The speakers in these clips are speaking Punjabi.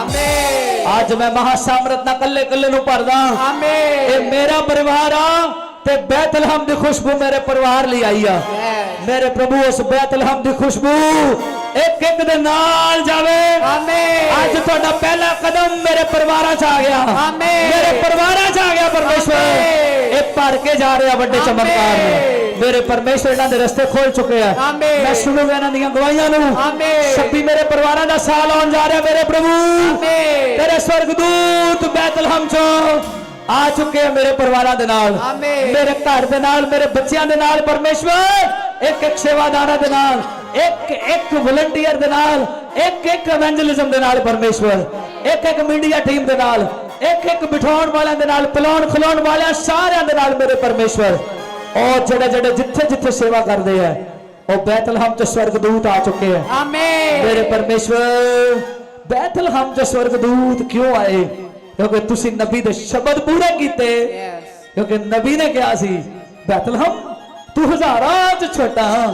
ਆਮੇਨ ਅੱਜ ਮੈਂ ਮਹਾ ਸਮਰਤ ਨਾਲ ਕੱਲੇ ਕੱਲੇ ਨੂੰ ਭਰਦਾ ਆਮੇਨ ਇਹ ਮੇਰਾ ਪਰਿਵਾਰ ਆ ਤੇ ਬੈਤਲਹਮ ਦੀ ਖੁਸ਼ਬੂ ਮੇਰੇ ਪਰਿਵਾਰ ਲਈ ਆਈ ਆ. ਮੇਰੇ ਪ੍ਰਭੂ ਉਸ ਬੈਤਲਹਮ ਦੀ ਖੁਸ਼ਬੂ ਇੱਕ ਇੱਕ ਦੇ ਨਾਲ ਜਾਵੇ ਆਮੇਨ ਅੱਜ ਤੁਹਾਡਾ ਪਹਿਲਾ ਕਦਮ ਮੇਰੇ ਪਰਿਵਾਰਾਂ 'ਚ ਆ ਗਿਆ ਆਮੇਨ। ਮੇਰੇ ਪਰਿਵਾਰਾਂ 'ਚ ਆ ਗਿਆ ਪਰਮੇਸ਼ਵਰ। ਇਹ ਭਰ ਕੇ ਜਾ ਰਿਹਾ ਵੱਡੇ ਚਮਤਕਾਰ ਨੂੰ। ਮੇਰੇ ਪਰਮੇਸ਼ਵਰ ਇਹਨਾਂ ਦੇ ਰਸਤੇ ਖੋਲ ਚੁੱਕੇ ਆ। ਆਮੇਨ। ਮੈਂ ਸੁਣੂਗਾ ਇਹਨਾਂ ਦੀਆਂ ਗਵਾਹੀਆਂ ਨੂੰ। ਆਮੇਨ। ਛੱਬੀ ਮੇਰੇ ਪਰਿਵਾਰਾਂ ਦਾ ਸਾਲ ਆਉਣ ਜਾ ਰਿਹਾ ਮੇਰੇ ਪ੍ਰਭੂ। ਆਮੇਨ ਤੇਰੇ ਸਵਰਗਦੂਤ ਬੈਤਲਹਮ 'ਚੋਂ ਆ ਚੁੱਕੇ ਆ ਮੇਰੇ ਪਰਿਵਾਰਾਂ ਦੇ ਨਾਲ। ਆਮੇਨ। ਮੇਰੇ ਘਰ ਦੇ ਨਾਲ ਮੇਰੇ ਬੱਚਿਆਂ ਦੇ ਨਾਲ ਪਰਮੇਸ਼ਵਰ। ਇੱਕ ਇੱਕ ਸੇਵਾਦਾਰਾਂ ਦੇ ਨਾਲ ਇੱਕ ਇੱਕ ਵਲੰਟੀਅਰ ਦੇ ਨਾਲ ਇੱਕ ਇੱਕ ਐਵੈਂਜਲਿਜ਼ਮ ਦੇ ਨਾਲ ਪਰਮੇਸ਼ਵਰ। ਇੱਕ ਇੱਕ ਮੀਡੀਆ ਟੀਮ ਦੇ ਨਾਲ ਇੱਕ ਇੱਕ ਬਿਠਾਉਣ ਵਾਲਿਆਂ ਦੇ ਨਾਲ ਪਿਲਾਉਣ ਖਿਲਾਉਣ ਵਾਲਿਆਂ ਸਾਰਿਆਂ ਦੇ ਨਾਲ ਮੇਰੇ ਪਰਮੇਸ਼ਵਰ। ਉਹ ਜਿਹੜੇ ਜਿਹੜੇ ਜਿੱਥੇ ਜਿੱਥੇ ਸੇਵਾ ਕਰਦੇ ਆ ਉਹ ਬੈਤਲਹਮ ਚ ਸਵਰਗਦੂਤ ਆ ਚੁੱਕੇ ਆ ਆਮੇਨ ਮੇਰੇ ਪਰਮੇਸ਼ਵਰ ਬੈਤਲਹਮ ਚ ਸਵਰਗਦੂਤ ਕਿਉਂ ਆਏ ਕਿਉਂਕਿ ਤੁਸੀਂ ਨਬੀ ਦੇ ਸ਼ਬਦ ਪੂਰੇ ਕੀਤੇ ਯੈਸ ਕਿਉਂਕਿ ਨਬੀ ਨੇ ਕਿਹਾ ਸੀ ਬੈਤਲਹਮ ਤੂੰ ਹਜ਼ਾਰਾਂ ਚ ਛੋਟਾ ਹਾਂ,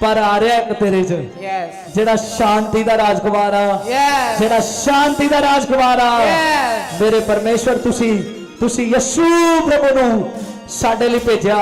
ਪਰ ਆ ਰਿਹਾ ਇੱਕ ਤੇਰੇ ਚ ਯੈਸ ਜਿਹੜਾ ਸ਼ਾਂਤੀ ਦਾ ਰਾਜਕੁਮਾਰ ਆ ਯੈਸ ਜਿਹੜਾ ਸ਼ਾਂਤੀ ਦਾ ਰਾਜਕੁਮਾਰ ਆ Yes. ਮੇਰੇ ਪਰਮੇਸ਼ਵਰ ਤੁਸੀਂ ਤੁਸੀਂ ਯਿਸੂ ਪ੍ਰਭੂ ਨੂੰ ਸਾਡੇ ਲਈ ਭੇਜਿਆ।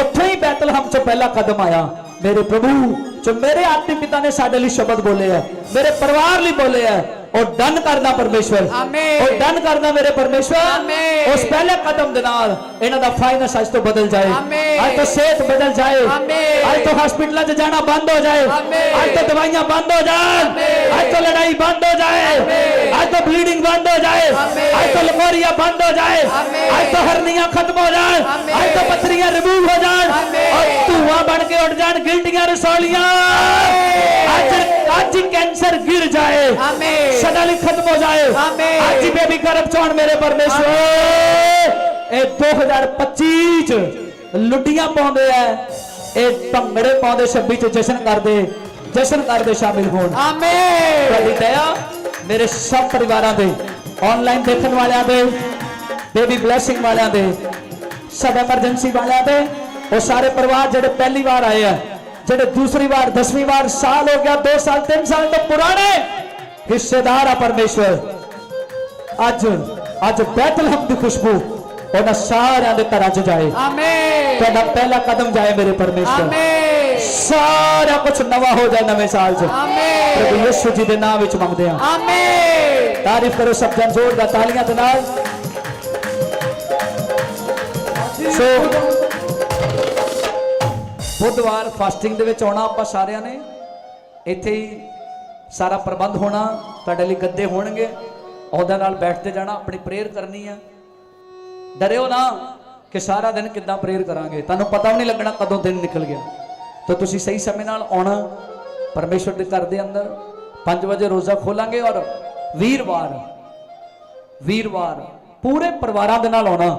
ਉੱਥੇ ਹੀ ਬੈਤਲਹਮ ਚ ਪਹਿਲਾ ਕਦਮ ਆਇਆ। ਮੇਰੇ ਪ੍ਰਭੂ, ਜੋ ਮੇਰੇ ਆਤਮੀ ਪਿਤਾ ਨੇ ਸਾਡੇ ਲਈ ਸ਼ਬਦ ਬੋਲੇ ਆ ਮੇਰੇ ਪਰਿਵਾਰ ਲਈ ਬੋਲੇ ਆ ਉਹ ਡਨ ਕਰਨਾ ਪਰਮੇਸ਼ਵਰ ਆਮੇਨ। ਉਹ ਡਨ ਕਰਨਾ ਮੇਰੇ ਪਰਮੇਸ਼ਵਰ ਆਮੇਨ। ਉਸ ਪਹਿਲੇ ਕਦਮ ਦੇ ਨਾਲ ਇਹਨਾਂ ਦਾ ਫਾਈਨੈਂਸ ਅੱਜ ਤੋਂ ਬਦਲ ਜਾਏ ਆਮੇਨ। ਅੱਜ ਤੋਂ ਸਿਹਤ ਬਦਲ ਜਾਏ ਆਮੇਨ। ਅੱਜ ਤੋਂ ਹਸਪੀਟਲਾਂ 'ਚ ਜਾਣਾ ਬੰਦ ਹੋ ਜਾਏ ਆਮੇਨ। ਅੱਜ ਤੋਂ ਦਵਾਈਆਂ ਬੰਦ ਹੋ ਜਾਣ ਆਮੇਨ। ਅੱਜ ਤੋਂ ਲੜਾਈ ਬੰਦ ਹੋ ਜਾਏ ਆਮੇਨ। ਅੱਜ ਤੋਂ ਬਲੀਡਿੰਗ ਬੰਦ ਹੋ ਜਾਏ ਆਮੇਨ। ਅੱਜ ਤੋਂ ਲਕੋਰੀਆਂ ਬੰਦ ਹੋ ਜਾਏ ਆਮੇਨ। ਅੱਜ ਤੋਂ ਹਰਨੀਆਂ ਖਤਮ ਹੋ ਜਾਣ ਆਮੇਨ। ਅੱਜ ਤੋਂ ਪੱਥਰੀਆਂ ਰਿਮੂਵ ਹੋ ਜਾਣ ਆਮੇਨ। ਔਰ ਧੂਆਂ ਬਣ ਕੇ ਉੱਡ ਜਾਣ ਗਿਲਟੀਆਂ ਰਸੌਲੀਆਂ ਅੱਜ ਅੱਜ ਹੋ ਜਾਏ ਆਮੇਨ। ਅੱਜ ਹੀ ਬੇਬੀ ਗਰਭ ਚੋਣ ਮੇਰੇ ਪਰਮੇਸ਼ਵਰ ਇਹ 2025 ਚ ਲੁੱਡੀਆਂ ਪਾਉਂਦੇ ਆ ਇਹ ਭੰਗੜੇ ਪਾਉਂਦੇ 26 ਚ ਜਸ਼ਨ ਕਰਦੇ ਜਸ਼ਨ ਕਰਦੇ ਸ਼ਾਮਿਲ ਹੋਣ ਆਮੇਨ ਤੁਹਾਡੀ ਦਇਆ ਮੇਰੇ ਸਭ ਪਰਿਵਾਰਾਂ ਦੇ ਆਨਲਾਈਨ ਦੇਖਣ ਵਾਲਿਆਂ ਦੇ ਬੇਬੀ ਬਲੇਸਿੰਗ ਵਾਲਿਆਂ ਦੇ ਸਭ ਐਮਰਜੈਂਸੀ ਵਾਲਿਆਂ ਦੇ ਉਹ ਸਾਰੇ ਪਰਿਵਾਰ ਜਿਹੜੇ ਪਹਿਲੀ ਵਾਰ ਆਏ ਆ ਜਿਹੜੇ ਦੂਸਰੀ ਵਾਰ ਦਸਵੀਂ ਵਾਰ ਸਾਲ ਹੋ ਗਿਆ 2 ਸਾਲ 3 ਸਾਲ ਤੋਂ ਪੁਰਾਣੇ ਹਿੱਸੇਦਾਰ ਆ ਪਰਮੇਸ਼ਵਰ। ਅੱਜ ਅੱਜ ਬੈਤਲਹਮ ਦੀ ਖੁਸ਼ਬੂ ਉਹਨਾਂ ਸਾਰਿਆਂ ਦੇ ਘਰਾਂ 'ਚ ਜਾਏ। ਆਮੇਨ ਤੁਹਾਡਾ ਪਹਿਲਾ ਕਦਮ ਜਾਏ ਮੇਰੇ ਪਰਮੇਸ਼ਵਰ। ਆਮੇਨ ਸਾਰਾ ਕੁਝ ਨਵਾਂ ਹੋ ਜਾਏ ਨਵੇਂ ਸਾਲ 'ਚ। ਆਮੇਨ ਪ੍ਰਭੂ ਯਿਸੂ ਜੀ ਦੇ ਨਾਮ ਵਿੱਚ ਮੰਗਦੇ ਹਾਂ। ਆਮੇਨ ਤਾਰੀਫ ਕਰੋ ਸਭ ਜਨ ਜ਼ੋਰਦਾਰ ਤਾਲੀਆਂ ਦੇ ਨਾਲ। ਸੋ ਬੁੱਧਵਾਰ ਫਾਸਟਿੰਗ ਦੇ ਵਿੱਚ ਆਉਣਾ ਆਪਾਂ ਸਾਰਿਆਂ ਨੇ। ਇੱਥੇ ਹੀ ਸਾਰਾ ਪ੍ਰਬੰਧ ਹੋਣਾ, ਤੁਹਾਡੇ ਲਈ ਗੱਦੇ ਹੋਣਗੇ। ਉਹਦੇ ਨਾਲ ਬੈਠਦੇ ਜਾਣਾ, ਆਪਣੀ ਪ੍ਰੇਅਰ ਕਰਨੀ ਹੈ ਡਰਿਓ ਨਾ ਕਿ ਸਾਰਾ ਦਿਨ ਕਿੱਦਾਂ ਪ੍ਰੇਅਰ ਕਰਾਂਗੇ। ਤੁਹਾਨੂੰ ਪਤਾ ਵੀ ਨਹੀਂ ਲੱਗਣਾ ਕਦੋਂ ਦਿਨ ਨਿਕਲ ਗਿਆ। ਤਾਂ ਤੁਸੀਂ ਸਹੀ ਸਮੇਂ ਨਾਲ ਆਉਣਾ, ਪਰਮੇਸ਼ਵਰ ਦੇ ਘਰ ਦੇ ਅੰਦਰ। 5 ਵਜੇ ਰੋਜ਼ਾ ਖੋਲਾਂਗੇ ਔਰ ਵੀਰਵਾਰ ਵੀਰਵਾਰ, ਪੂਰੇ ਪਰਿਵਾਰਾਂ ਦੇ ਨਾਲ ਆਉਣਾ।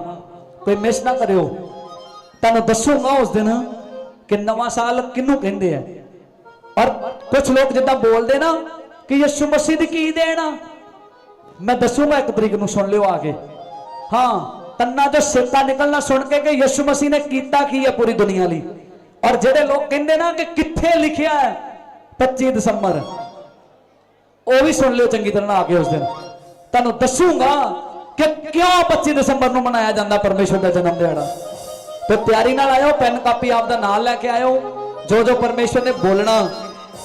ਕੋਈ ਮਿਸ ਨਾ ਕਰਿਓ। ਤੁਹਾਨੂੰ ਦੱਸੂਗਾ ਉਸ ਦਿਨ ਕਿ ਨਵਾਂ ਸਾਲ ਕਿਹਨੂੰ ਕਹਿੰਦੇ ਆ। ਔਰ ਕੁਝ ਲੋਕ ਜਿੱਦਾਂ ਬੋਲਦੇ ਨਾ ਕਿ ਯਿਸੂ ਮਸੀਹ ਦੀ ਕੀ ਦੇਣਾ ਮੈਂ ਦੱਸੂਗਾ ਇੱਕ ਤਰੀਕ ਨੂੰ ਸੁਣ ਲਿਓ ਆ ਕੇ। ਹਾਂ, ਤੰਨਾ ਤੋਂ ਸੇਤਾ ਨਿਕਲਣਾ ਸੁਣ ਕੇ ਕਿ ਯਿਸੂ ਮਸੀਹ ਨੇ ਕੀਤਾ ਕੀ ਹੈ ਪੂਰੀ ਦੁਨੀਆ ਲਈ? ਔਰ ਜਿਹੜੇ ਲੋਕ ਕਹਿੰਦੇ ਨਾ ਕਿ ਕਿੱਥੇ ਲਿਖਿਆ ਹੈ? 25 ਦਸੰਬਰ। ਉਹ ਵੀ ਸੁਣ ਲਿਓ ਚੰਗੀ ਤਰ੍ਹਾਂ ਆ ਕੇ ਉਸ ਦਿਨ। ਤੁਹਾਨੂੰ ਦੱਸੂਗਾ ਕਿ ਕਿਉਂ 25 ਦਸੰਬਰ ਨੂੰ ਮਨਾਇਆ ਜਾਂਦਾ ਪਰਮੇਸ਼ਵਰ ਦਾ ਜਨਮ ਦਿਹਾੜਾ? ਤੇ ਤਿਆਰੀ ਨਾਲ ਆਇਓ, ਪੈਨ ਕਾਪੀ ਆਪ ਦਾ ਨਾਲ ਲੈ ਕੇ ਆਇਓ। ਜੋ ਜੋ ਪਰਮੇਸ਼ਵਰ ਨੇ ਬੋਲਣਾ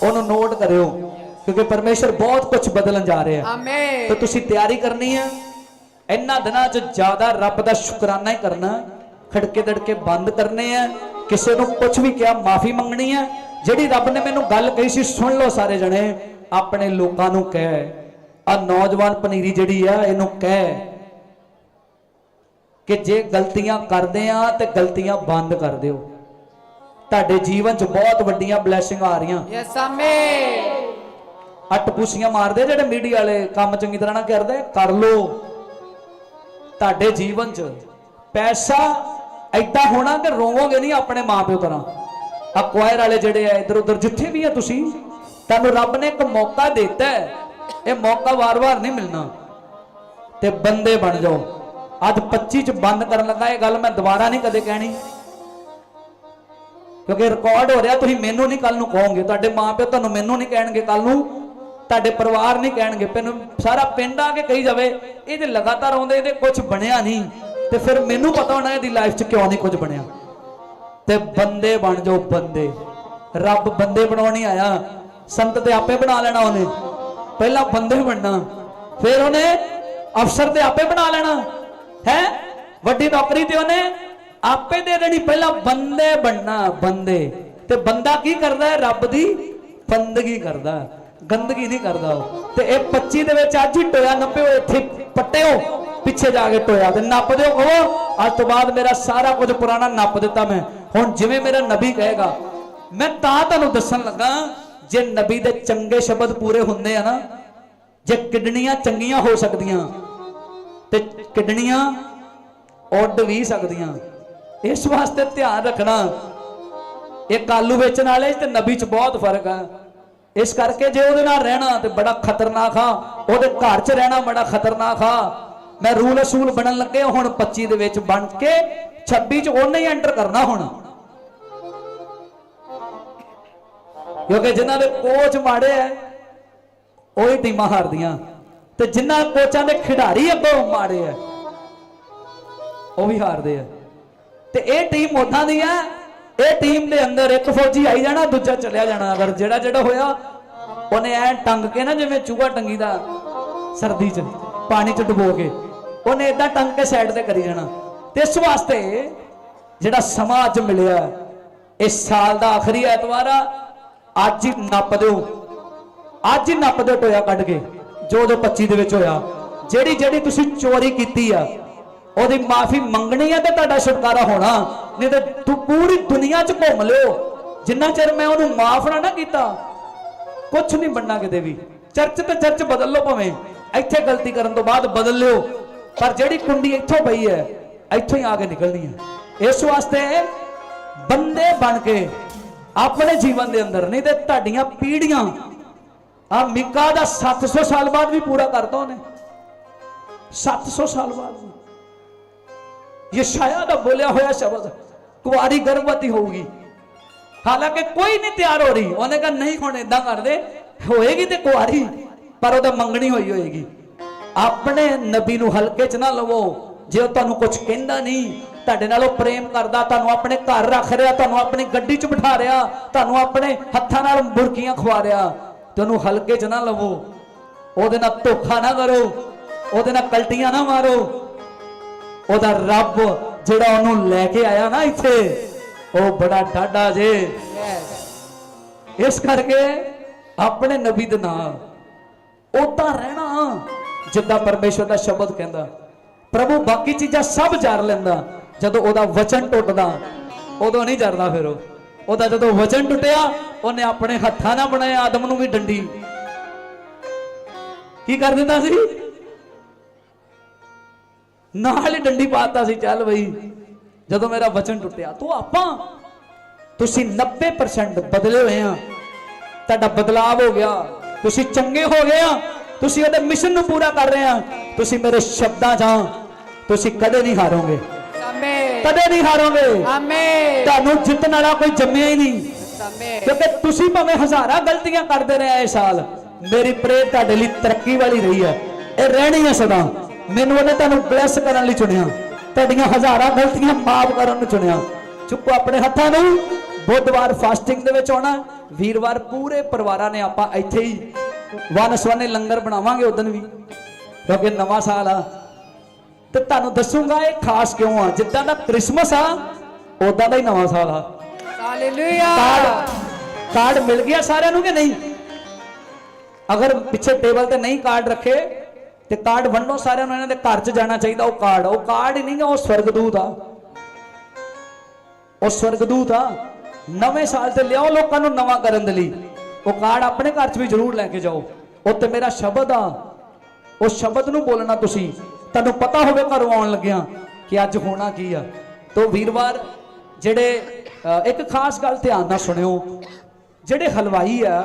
ਉਹਨੂੰ ਨੋਟ ਕਰਿਓ ਕਿਉਂਕਿ ਪਰਮੇਸ਼ਵਰ ਬਹੁਤ ਕੁਝ ਬਦਲਣ ਜਾ ਰਿਹਾ ਹੈ। ਆਮੇਨ ਤੇ ਤੁਸੀਂ ਤਿਆਰੀ ਕਰਨੀ ਹੈ ਇਹਨਾਂ ਦਿਨਾਂ 'ਚ ਜ਼ਿਆਦਾ ਰੱਬ ਦਾ ਸ਼ੁਕਰਾਨਾ ਹੀ ਕਰਨਾ ਖੜਕੇ ਦੜਕੇ ਬੰਦ ਕਰਨੇ ਆ ਕਿਸੇ ਨੂੰ ਕੁਝ ਵੀ ਕਿਹਾ ਮਾਫੀ ਮੰਗਣੀ ਹੈ ਜਿਹੜੀ ਰੱਬ ਨੇ ਮੈਨੂੰ ਗੱਲ ਕਹੀ ਸੀ ਸੁਣ ਲਓ ਸਾਰੇ ਜਣੇ ਆਪਣੇ ਲੋਕਾਂ ਨੂੰ ਕਹਿ ਆ ਨੌਜਵਾਨ ਪਨੀਰੀ ਜਿਹੜੀ ਆ ਇਹਨੂੰ ਕਹਿ ਕਿ ਜੇ ਗਲਤੀਆਂ ਕਰਦੇ ਆ ਤੇ ਗਲਤੀਆਂ ਬੰਦ ਕਰ ਦਿਓ। ਤੁਹਾਡੇ ਜੀਵਨ 'ਚ ਬਹੁਤ ਵੱਡੀਆਂ ਬਲੇਸਿੰਗ ਆ ਰਹੀਆਂ। ਯੈਸ ਆਮੇਨ ਅੱਟ ਪੁੱਛੀਆਂ ਮਾਰਦੇ ਜਿਹੜੇ ਮੀਡੀਆ ਵਾਲੇ ਕੰਮ ਚੰਗੀ ਤਰ੍ਹਾਂ ਨਾ ਕਰਦੇ? ਕਰ ਲੋ ਤੁਹਾਡੇ ਜੀਵਨ 'ਚ ਪੈਸਾ ਐਦਾਂ ਹੋਣਾ ਕਿ ਰੋਵੋਗੇ ਨਹੀਂ ਆਪਣੇ ਮਾਪਿਓ ਤਰ੍ਹਾਂ। ਆ ਕੁਆਇਰ ਵਾਲੇ ਜਿਹੜੇ ਆ ਇਧਰ ਉਧਰ ਜਿੱਥੇ ਵੀ ਆ ਤੁਸੀਂ ਤੁਹਾਨੂੰ ਰੱਬ ਨੇ ਇੱਕ ਮੌਕਾ ਦਿੱਤਾ ਇਹ ਮੌਕਾ ਵਾਰ-ਵਾਰ ਨਹੀਂ ਮਿਲਣਾ। ਤੇ ਬੰਦੇ ਬਣ ਜਾਓ। ਅੱਜ 25 ਚ ਬੰਦ ਕਰਨ ਲੱਗਾ ਇਹ ਗੱਲ ਮੈਂ ਦੁਬਾਰਾ ਨਹੀਂ ਕਦੇ ਕਹਿਣੀ। ਕਿਉਂਕਿ ਰਿਕਾਰਡ ਹੋ ਰਿਹਾ, ਤੁਸੀਂ ਮੈਨੂੰ ਨਹੀਂ ਕੱਲ ਨੂੰ ਕਹੋਗੇ। ਤੁਹਾਡੇ ਮਾਪਿਓ ਤੁਹਾਨੂੰ ਮੈਨੂੰ ਨਹੀਂ ਕਹਿਣਗੇ ਕੱਲ ਨੂੰ। ਤੁਹਾਡੇ ਪਰਿਵਾਰ ਨਹੀਂ ਕਹਿਣਗੇ। ਮੈਨੂੰ ਸਾਰਾ ਪਿੰਡ ਆ ਕੇ ਕਹੀ ਜਾਵੇ, ਇਹ ਤੇ ਲਗਾਤਾਰ ਆਉਂਦੇ, ਇਹਦੇ ਕੁਝ ਬਣਿਆ ਨਹੀਂ ਤੇ ਫਿਰ ਮੈਨੂੰ ਪਤਾ ਹੋਣਾ ਇਹਦੀ ਲਾਈਫ 'ਚ ਕਿਉਂ ਨਹੀਂ ਕੁਝ ਬਣਿਆ। ਤੇ ਬੰਦੇ ਬਣ ਜਾਓ ਬੰਦੇ। ਰੱਬ ਬੰਦੇ ਬਣਾਉਣੀ ਆਇਆ। ਸੰਤ ਤੇ ਆਪੇ ਬਣਾ ਲੈਣਾ ਉਹਨੇ। ਪਹਿਲਾਂ ਬੰਦੇ ਬਣਨਾ। ਫਿਰ ਉਹਨੇ ਅਫਸਰ ਤੇ ਆਪੇ ਬਣਾ ਲੈਣਾ। ਹੈ? ਵੱਡੀ ਨੌਕਰੀ ਤੇ ਉਹਨੇ ਆਪੇ ਦੇ ਦੇਣੀ, ਪਹਿਲਾਂ ਬੰਦੇ ਬਣਨਾ, ਬੰਦੇ। ਤੇ ਬੰਦਾ ਕੀ ਕਰਦਾ ਹੈ? ਰੱਬ ਦੀ ਬੰਦਗੀ ਕਰਦਾ ਗੰਦਗੀ ਨਹੀਂ ਕਰਦਾ ਉਹ। ਤੇ ਇਹ 25 ਦੇ ਵਿੱਚ ਅੱਜ ਹੀ ਟੋਇਆ ਨੱਪਿਓ, ਇੱਥੇ ਪੱਟਿਓ, ਪਿੱਛੇ ਜਾ ਕੇ ਟੋਇਆ। ਤੇ ਨੱਪ ਦਿਓ, ਕਹੋ, ਅੱਜ ਤੋਂ ਬਾਅਦ ਮੇਰਾ ਸਾਰਾ ਕੁਝ ਪੁਰਾਣਾ ਨੱਪ ਦਿੱਤਾ ਮੈਂ। ਹੁਣ ਜਿਵੇਂ ਮੇਰਾ ਨਬੀ ਕਹੇਗਾ, ਮੈਂ ਤਾਂ ਤੁਹਾਨੂੰ ਦੱਸਣ ਲੱਗਾ, ਜੇ ਨਬੀ ਦੇ ਚੰਗੇ ਸ਼ਬਦ ਪੂਰੇ ਹੁੰਦੇ ਆ ਨਾ, ਜੇ ਕਿਡਨੀਆਂ ਚੰਗੀਆਂ ਹੋ ਸਕਦੀਆਂ, ਤੇ ਕਿਡਨੀਆਂ ਉੱਡ ਵੀ ਸਕਦੀਆਂ। ਇਸ ਵਾਸਤੇ ਧਿਆਨ ਰੱਖਣਾ। ਇਹ ਕਾਲੂ ਵੇਚਣ ਵਾਲੇ ਤੇ ਨਬੀ 'ਚ ਬਹੁਤ ਫ਼ਰਕ ਆ। ਇਸ ਕਰਕੇ ਜੇ ਉਹਦੇ ਨਾਲ ਰਹਿਣਾ ਤੇ ਬੜਾ ਖਤਰਨਾਕ ਆ। ਉਹਦੇ ਘਰ 'ਚ ਰਹਿਣਾ ਬੜਾ ਖਤਰਨਾਕ ਆ। ਮੈਂ ਰੂਲ ਅਸੂਲ ਬਣਨ ਲੱਗੇ ਹੁਣ 25 ਦੇ ਵਿੱਚ ਬਣ ਕੇ 26 'ਚ ਉਹਨੇ ਹੀ ਐਂਟਰ ਕਰਨਾ ਹੁਣ। ਕਿਉਂਕਿ ਜਿਨ੍ਹਾਂ ਦੇ ਕੋਚ ਮਾੜੇ ਆ, ਉਹੀ ਟੀਮਾਂ ਹਾਰਦੀਆਂ। ਤੇ ਜਿਨ੍ਹਾਂ ਕੋਚਾਂ ਦੇ ਖਿਡਾਰੀ ਅੱਗੋਂ ਮਾੜੇ ਆ, ਉਹ ਵੀ ਹਾਰਦੇ ਆ। ਤੇ ਇਹ ਟੀਮ ਉਦਾਂ ਦੀ ਹੈ ਇਹ ਟੀਮ ਦੇ ਅੰਦਰ ਇੱਕ ਫੌਜੀ ਆਈ ਜਾਣਾ, ਦੂਜਾ ਚਲਿਆ ਜਾਣਾ, ਅਗਰ ਜਿਹੜਾ ਜਿਹੜਾ ਹੋਇਆ, ਉਹਨੇ ਐ ਟੰਗ ਕੇ ਨਾ ਜਿਵੇਂ ਚੂਹਾ ਟੰਗੀ ਦਾ, ਸਰਦੀ 'ਚ, ਪਾਣੀ 'ਚ ਡੁਬੋ ਕੇ, ਉਹਨੇ ਇਦਾਂ ਟੰਗ ਕੇ ਸਾਈਡ ਤੇ ਕਰੀ ਜਾਣਾ। ਤੇ ਇਸ ਵਾਸਤੇ ਜਿਹੜਾ ਸਮਾਂ ਅੱਜ ਮਿਲਿਆ, ਇਸ ਸਾਲ ਦਾ ਆਖਰੀ ਐਤਵਾਰ ਆ, ਅੱਜ ਹੀ ਨੱਪ ਦਿਓ। ਅੱਜ ਹੀ ਨੱਪ ਦਿਓ ਟੋਇਆ ਕੱਢ ਕੇ, ਜੋ ਜੋ 25 ਦੇ ਵਿੱਚ ਹੋਇਆ। ਜਿਹੜੀ ਜਿਹੜੀ ਤੁਸੀਂ ਚੋਰੀ ਕੀਤੀ ਆ ਉਹਦੀ ਮਾਫੀ ਮੰਗਣੀ ਆ ਤੇ ਤੁਹਾਡਾ ਛੁਟਕਾਰਾ ਹੋਣਾ। ਨਹੀਂ ਤੇ ਤੂੰ ਪੂਰੀ ਦੁਨੀਆ 'ਚ ਘੁੰਮ ਲਿਓ। ਜਿੰਨਾ ਚਿਰ ਮੈਂ ਉਹਨੂੰ ਮਾਫ ਨਾ ਕੀਤਾ ਕੁਝ ਨਹੀਂ ਬਣਨਾ ਕਿਤੇ ਵੀ। ਚਰਚ ਤੇ ਚਰਚ ਬਦਲ ਲਓ ਭਾਵੇਂ। ਇੱਥੇ ਗਲਤੀ ਕਰਨ ਤੋਂ ਬਾਅਦ ਬਦਲ ਲਿਓ। ਪਰ ਜਿਹੜੀ ਕੁੰਡੀ ਇੱਥੋਂ ਪਈ ਹੈ, ਇੱਥੋਂ ਹੀ ਆ ਕੇ ਨਿਕਲਣੀ ਹੈ। ਇਸ ਵਾਸਤੇ ਬੰਦੇ ਬਣ ਕੇ ਆਪਣੇ ਜੀਵਨ ਦੇ ਅੰਦਰ, ਨਹੀਂ ਤੇ ਤੁਹਾਡੀਆਂ ਪੀੜੀਆਂ ਆ ਮਿਕਾ ਦਾ 700 ਸਾਲ ਬਾਅਦ ਵੀ ਪੂਰਾ ਕਰਤਾ ਉਹਨੇ। 700 ਸਾਲ ਬਾਅਦ ਯਸ਼ਾਇਆ ਦਾ ਬੋਲਿਆ ਹੋਇਆ ਸ਼ਬਦ ਕੁਆਰੀ ਗਰਭਵਤੀ ਹੋਊਗੀ ਹਾਲਾਂਕਿ ਕੋਈ ਨਹੀਂ ਤਿਆਰ ਹੋ ਰਹੀ ਉਹਨੇ ਕਹਾ ਨਹੀਂ ਹੁਣ ਇਦਾਂ ਕਰਦੇ ਹੋਏਗੀ ਤੇ ਕੁਆਰੀ ਪਰ ਉਹਦਾ ਮੰਗਣੀ ਹੋਈ ਹੋਏਗੀ ਆਪਣੇ ਨਬੀ ਨੂੰ ਹਲਕੇ 'ਚ ਨਾ ਲਵੋ ਜੇ ਉਹ ਤੁਹਾਨੂੰ ਕੁਝ ਕਹਿੰਦਾ ਨਹੀਂ ਤੁਹਾਡੇ ਨਾਲ ਉਹ ਪ੍ਰੇਮ ਕਰਦਾ ਤੁਹਾਨੂੰ ਆਪਣੇ ਘਰ ਰੱਖ ਰਿਹਾ ਤੁਹਾਨੂੰ ਆਪਣੀ ਗੱਡੀ 'ਚ ਬਿਠਾ ਰਿਹਾ ਤੁਹਾਨੂੰ ਆਪਣੇ ਹੱਥਾਂ ਨਾਲ ਬੁਰਕੀਆਂ ਖਵਾ ਰਿਹਾ ਤੁਹਾਨੂੰ ਹਲਕੇ 'ਚ ਨਾ ਲਵੋ ਉਹਦੇ ਨਾਲ ਧੋਖਾ ਨਾ ਕਰੋ ਉਹਦੇ ਨਾਲ ਕਲਟੀਆਂ ਨਾ ਮਾਰੋ ਉਹਦਾ ਰੱਬ ਜਿਹੜਾ ਉਹਨੂੰ ਲੈ ਕੇ ਆਇਆ ਨਾ ਇੱਥੇ, ਉਹ ਬੜਾ ਡਾਡਾ ਜੇ। ਇਸ ਕਰਕੇ ਆਪਣੇ ਨਬੀ ਦੇ ਨਾਲ ਉਦਾਂ ਰਹਿਣਾ, ਜਿੱਦਾਂ ਪਰਮੇਸ਼ਵਰ ਦਾ ਸ਼ਬਦ ਕਹਿੰਦਾ, ਪ੍ਰਭੂ, ਬਾਕੀ ਚੀਜ਼ਾਂ ਸਭ ਜਰ ਲੈਂਦਾ। ਜਦੋਂ ਉਹਦਾ ਵਚਨ ਟੁੱਟਦਾ, ਉਦੋਂ ਨਹੀਂ ਜਰਦਾ ਫਿਰ ਉਹ। ਉਹਦਾ ਜਦੋਂ ਵਚਨ ਟੁੱਟਿਆ, ਉਹਨੇ ਆਪਣੇ ਹੱਥਾਂ ਨਾਲ ਬਣਾਇਆ, ਆਦਮ ਨੂੰ ਵੀ ਡੰਡੀ। ਕੀ ਕਰ ਦਿੰਦਾ ਸੀ? ਨਾਲ ਹੀ ਡੰਡੀ ਪਾਤਾ ਸੀ ਚੱਲ ਬਈ। ਜਦੋਂ ਮੇਰਾ ਵਚਨ ਟੁੱਟਿਆ ਤੂੰ ਆਪਾਂ ਤੁਸੀਂ 90% ਬਦਲੇ ਹੋਏ ਆ। ਤੁਹਾਡਾ ਬਦਲਾਵ ਹੋ ਗਿਆ। ਤੁਸੀਂ ਚੰਗੇ ਹੋ ਗਏ ਆ। ਤੁਸੀਂ ਉਹਦੇ ਮਿਸ਼ਨ ਨੂੰ ਪੂਰਾ ਕਰ ਰਹੇ ਆ। ਤੁਸੀਂ ਮੇਰੇ ਸ਼ਬਦਾਂ 'ਚ ਆ। ਤੁਸੀਂ ਕਦੇ ਨਹੀਂ ਹਾਰੋਗੇ। Amen. ਕਦੇ ਨਹੀਂ ਹਾਰੋਗੇ। Amen. ਤੁਹਾਨੂੰ ਜਿੱਤਣ ਵਾਲਾ ਕੋਈ ਜੰਮਿਆ ਹੀ ਨਹੀਂ। Amen. ਕਿਉਂਕਿ ਤੁਸੀਂ ਭਾਵੇਂ ਹਜ਼ਾਰਾਂ ਗਲਤੀਆਂ ਕਰਦੇ ਰਹੇ ਇਹ ਸਾਲ ਮੇਰੀ ਪ੍ਰੇਰ ਤੁਹਾਡੇ ਲਈ ਤਰੱਕੀ ਵਾਲੀ ਰਹੀ ਹੈ। ਇਹ ਰਹਿਣੀ ਹੈ ਸਦਾ। ਮੈਨੂੰ ਉਹਨੇ ਤੁਹਾਨੂੰ ਬਲੈਸ ਕਰਨ ਲਈ ਚੁਣਿਆ। ਤੁਹਾਡੀਆਂ ਹਜ਼ਾਰਾਂ ਗਲਤੀਆਂ ਮਾਫ ਕਰਨ ਨੂੰ ਚੁਣਿਆ। ਚੁੱਕੋ ਆਪਣੇ ਹੱਥਾਂ ਨੂੰ। ਬੁੱਧਵਾਰ ਫਾਸਟਿੰਗ ਦੇ ਵਿੱਚ ਆਉਣਾ। ਵੀਰਵਾਰ ਪੂਰੇ ਪਰਿਵਾਰਾਂ ਨੇ ਆਪਾਂ ਇੱਥੇ ਹੀ ਵਨ ਸਵਨੇ ਲੰਗਰ ਬਣਾਵਾਂਗੇ ਉਦੋਂ ਵੀ ਕਿਉਂਕਿ ਨਵਾਂ ਸਾਲ ਆ। ਤੇ ਤੁਹਾਨੂੰ ਦੱਸੂਗਾ ਇਹ ਖਾਸ ਕਿਉਂ ਆ। ਜਿੱਦਾਂ ਦਾ ਕ੍ਰਿਸਮਸ ਆ ਉਦਾਂ ਦਾ ਹੀ ਨਵਾਂ ਸਾਲ ਆ. ਕਾਰਡ ਕਾਰਡ ਮਿਲ ਗਿਆ ਸਾਰਿਆਂ ਨੂੰ ਕਿ ਨਹੀਂ? ਅਗਰ ਪਿੱਛੇ ਟੇਬਲ ਤੇ ਨਹੀਂ ਕਾਰਡ ਰੱਖੇ ਤੇ ਕਾਰਡ ਵੰਡੋ ਸਾਰਿਆਂ ਨੂੰ, ਇਹਨਾਂ ਦੇ ਘਰ 'ਚ ਜਾਣਾ ਚਾਹੀਦਾ, ਉਹ ਕਾਰਡ। ਉਹ ਕਾਰਡ ਹੀ ਨਹੀਂ ਗਾ, ਉਹ ਸਵਰਗਦੂਤ ਆ। ਉਹ ਸਵਰਗਦੂਤ ਆ। ਨਵੇਂ ਸਾਲ ਤੇ ਲਿਆਓ ਲੋਕਾਂ ਨੂੰ ਨਵਾਂ ਕਰਨ ਦੇ ਲਈ। ਉਹ ਕਾਰਡ ਆਪਣੇ ਘਰ 'ਚ ਵੀ ਜ਼ਰੂਰ ਲੈ ਕੇ ਜਾਓ। ਉੱਤੇ ਮੇਰਾ ਸ਼ਬਦ ਆ। ਉਹ ਸ਼ਬਦ ਨੂੰ ਬੋਲਣਾ ਤੁਸੀਂ। ਤੁਹਾਨੂੰ ਪਤਾ ਹੋਵੇ ਘਰੋਂ ਆਉਣ ਲੱਗਿਆ ਕਿ ਅੱਜ ਹੋਣਾ ਕੀ ਆ। ਤੋ ਵੀਰਵਾਰ, ਜਿਹੜੇ ਇੱਕ ਖਾਸ ਗੱਲ ਧਿਆਨ ਨਾਲ ਸੁਣਿਓ। ਜਿਹੜੇ ਹਲਵਾਈ ਆ,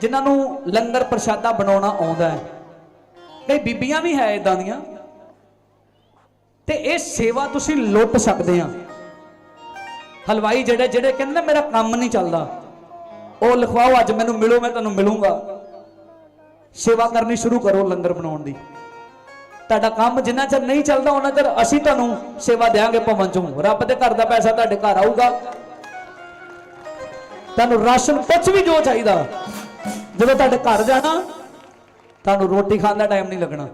ਜਿਨ੍ਹਾਂ ਨੂੰ ਲੰਗਰ ਪ੍ਰਸ਼ਾਦਾ ਬਣਾਉਣਾ ਆਉਂਦਾ ਹੈ ਕਈ ਬੀਬੀਆਂ ਵੀ ਹੈ ਇਦਾਂ ਦੀਆਂ। ਤੇ ਇਹ ਸੇਵਾ ਤੁਸੀਂ ਲੁੱਟ ਸਕਦੇ ਆ। ਹਲਵਾਈ ਜਿਹੜੇ ਜਿਹੜੇ ਕਹਿੰਦੇ ਨਾ, ਮੇਰਾ ਕੰਮ ਨਹੀਂ ਚੱਲਦਾ। ਉਹ ਲਿਖਵਾਓ, ਅੱਜ ਮੈਨੂੰ ਮਿਲੋ, ਮੈਂ ਤੁਹਾਨੂੰ ਮਿਲੂੰਗਾ। ਸੇਵਾ ਕਰਨੀ ਸ਼ੁਰੂ ਕਰੋ ਲੰਗਰ ਬਣਾਉਣ ਦੀ। ਤੁਹਾਡਾ ਕੰਮ ਜਿੰਨਾ ਚਿਰ ਨਹੀਂ ਚੱਲਦਾ, ਉਹਨਾਂ ਚਿਰ ਅਸੀਂ ਤੁਹਾਨੂੰ ਸੇਵਾ ਦੇਾਂਗੇ ਭਵਨ ਚੋਂ। ਰੱਬ ਦੇ ਘਰ ਦਾ ਪੈਸਾ ਤੁਹਾਡੇ ਘਰ ਆਊਗਾ। ਤੁਹਾਨੂੰ ਰਾਸ਼ਨ ਕੁਝ ਵੀ ਜੋ ਚਾਹੀਦਾ, ਜਦੋਂ ਤੁਹਾਡੇ ਘਰ ਜਾਣਾ ਤੁਹਾਨੂੰ ਰੋਟੀ ਖਾਣ ਦਾ ਟਾਈਮ ਨਹੀਂ ਲੱਗਣਾ।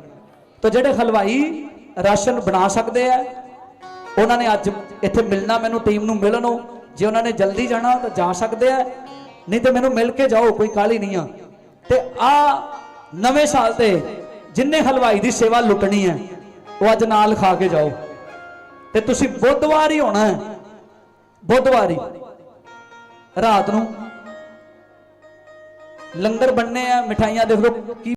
ਤਾਂ ਜਿਹੜੇ ਹਲਵਾਈ ਰਾਸ਼ਨ ਬਣਾ ਸਕਦੇ ਆ, ਉਹਨਾਂ ਨੇ ਅੱਜ ਇੱਥੇ ਮਿਲਣਾ, ਮੈਨੂੰ ਟੀਮ ਨੂੰ ਮਿਲਣੋ। ਜੇ ਉਹਨਾਂ ਨੇ ਜਲਦੀ ਜਾਣਾ, ਤਾਂ ਜਾ ਸਕਦੇ ਆ। ਨਹੀਂ ਤੇ ਮੈਨੂੰ ਮਿਲ ਕੇ ਜਾਓ, ਕੋਈ ਕਾਲੀ ਨਹੀਂ ਆ। ਤੇ ਆ ਨਵੇਂ ਸਾਲ ਤੇ ਜਿੰਨੇ ਹਲਵਾਈ ਦੀ ਸੇਵਾ ਲੁੱਟਣੀ ਹੈ, ਉਹ ਅੱਜ ਨਾਲ ਖਾ ਕੇ ਜਾਓ। ਤੇ ਤੁਸੀਂ ਬੁੱਧਵਾਰ ਹੀ ਹੋਣਾ ਹੈ। ਬੁੱਧਵਾਰ ਹੀ। ਰਾਤ ਨੂੰ ਲੰਗਰ ਬੰਨੇ ਆ, ਮਿਠਾਈਆਂ ਦੇਖ ਲਓ, ਕੀ